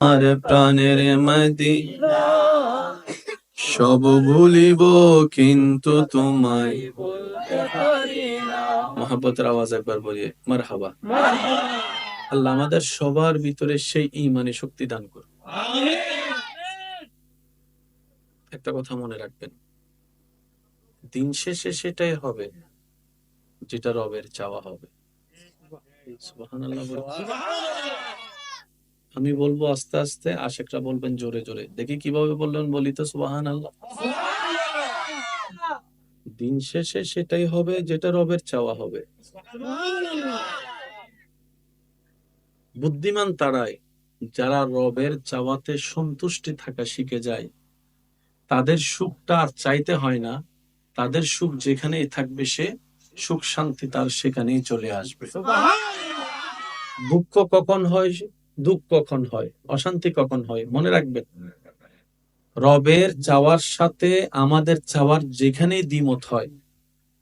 আর প্রাণের মদিনা সব ভুলিব, কিন্তু তোমায় মহাব্বতের আওয়াজ একবার বলিয়ে মার হাবা আল্লাহ আমাদের সবার ভিতরে সেই ইমানে শক্তি দান করুন। একটা কথা মনে রাখবেন, দিন শেষে সেটাই হবে যেটা রবের চাওয়া হবে। আমি বলব আস্তে আস্তে আশেকরা বলবেন জোরে জোরে। দেখি কীভাবে বললেন বলি তো সুবাহান আল্লাহ দিন শেষে সেটাই হবে যেটা রবের চাওয়া হবে। বুদ্ধিমান তারাই যারা রবের চাওয়াতে সন্তুষ্টি থাকা শিখে যায় তাদের সুখটা আর চাইতে হয় না। তাদের সুখ যেখানেই থাকবে সে সুখ শান্তি তার সেখানেই চলে আসবে। দুঃখ কখন হয়? দুঃখ কখন হয়? অশান্তি কখন হয়? মনে রাখবেন, রবের চাওয়ার সাথে আমাদের চাওয়ার যেখানেই দ্বিমত হয়,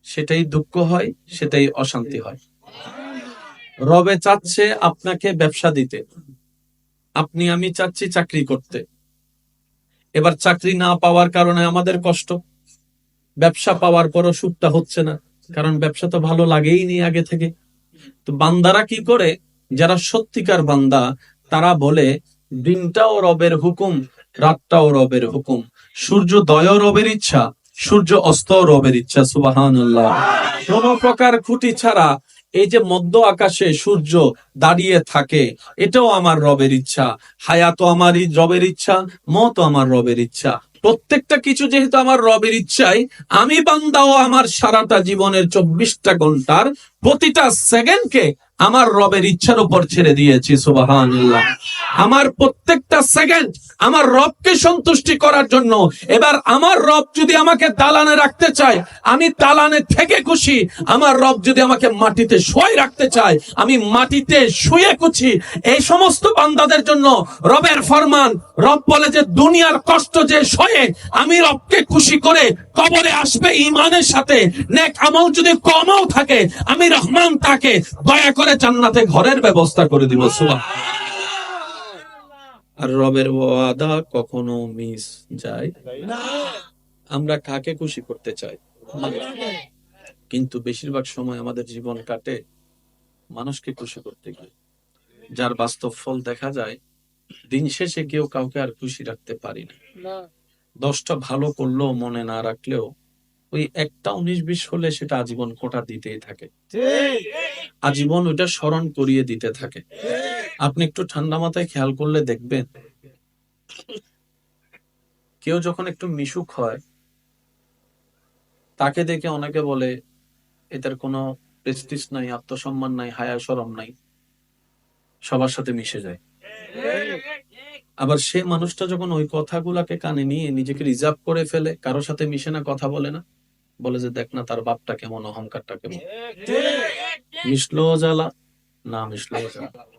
সেটাই দুঃখ হয়, সেটাই অশান্তি হয়। রবে চাচ্ছে আপনাকে ব্যবসা দিতে। আপনি, আমি চাচ্ছি চাকরি করতে। এবার চাকরি না পাওয়ার কারণে আমাদের কষ্ট। ব্যবসা পাওয়ার পরও সুখটা হচ্ছে না, কারণ ব্যবসা তো ভালো লাগেই নি আগে থেকে। তো বান্দারা কি করে? যারা সত্যিকার বান্দা, তারা বলে, দিনটাও রবের হুকুম, রাতটাও রবের হুকুম। সূর্য দয় রবের ইচ্ছা, সূর্য অস্ত রবের ইচ্ছা সুবাহান্লাহ কোন প্রকার খুঁটি ছাড়া এই যে মধ্য আকাশে সূর্য দাঁড়িয়ে থাকে, এটাও আমার রবের ইচ্ছা। হায়াতও আমারই রবের ইচ্ছা মত আমার রবের ইচ্ছা। প্রত্যেকটা কিছু যেহেতু আমার রবের ইচ্ছাই আমি বান্দাও আমার সারাটা জীবনের চব্বিশটা ঘণ্টার প্রতিটা সেকেন্ডকে আমার রবের ইচ্ছার উপর ছেড়ে দিয়েছি সুবাহান আমার প্রত্যেকটা সেকেন্ড আমার রবকে সন্তুষ্টি করার জন্য, এবার আমার রব যদি আমাকে দালানে রাখতে চায়, আমি দালানে থেকে খুশি। আমার রব যদি আমাকে মাটিতে শুয়ে রাখতে চায়, আমি মাটিতে শুয়ে খুশি। এই সমস্ত বান্দাদের জন্য রবের ফরমান, রব বলে যে দুনিয়ার কষ্ট যে সয়ে, আমি রবকে খুশি করে কবরে আসবে ইমানের সাথে। নেক আমল যদি কমও থাকে, আমি রহমান তাকে দয়া করে জান্নাতে ঘরের ব্যবস্থা করে দিব, সুবহান। আর রবের ওয়াদা কখনো মিস যায় আমরা কাকে খুশি করতে চাই? কিন্তু বেশিরভাগ সময় আমাদের জীবন কাটে মানুষকে খুশি করতে গিয়ে। যার বাস্তব ফল দেখা যায়, দিন শেষে কেউ কাউকে আর খুশি রাখতে পারি না। দশটা ভালো করলেও মনে না রাখলেও ওই একটা উনিশ বিশ হলে সেটা আজীবন কোটা দিতেই থাকে। আজীবন ওইটা স্মরণ করিয়ে দিতে থাকে। আপনি একটু ঠান্ডা মাথায় খেয়াল করলে দেখবেন কেউ যখন একটু মিশুক হয় তাকে দেখে অনেকে বলে এটার কোনো প্রেস্টিস নাই আত্মসম্মান নাই হায়া সরম নাই। সবার সাথে মিশে যায়। আবার সে মানুষটা যখন ওই কথাগুলাকে কানে নিয়ে নিজেকে রিজার্ভ করে ফেলে কারোর সাথে মিশে না কথা বলে না বলে যে দেখ না তার বাপটা কেমন অহংকারটা কেমন? মিশলো জ্বালা। না মিশলো জ্বালা।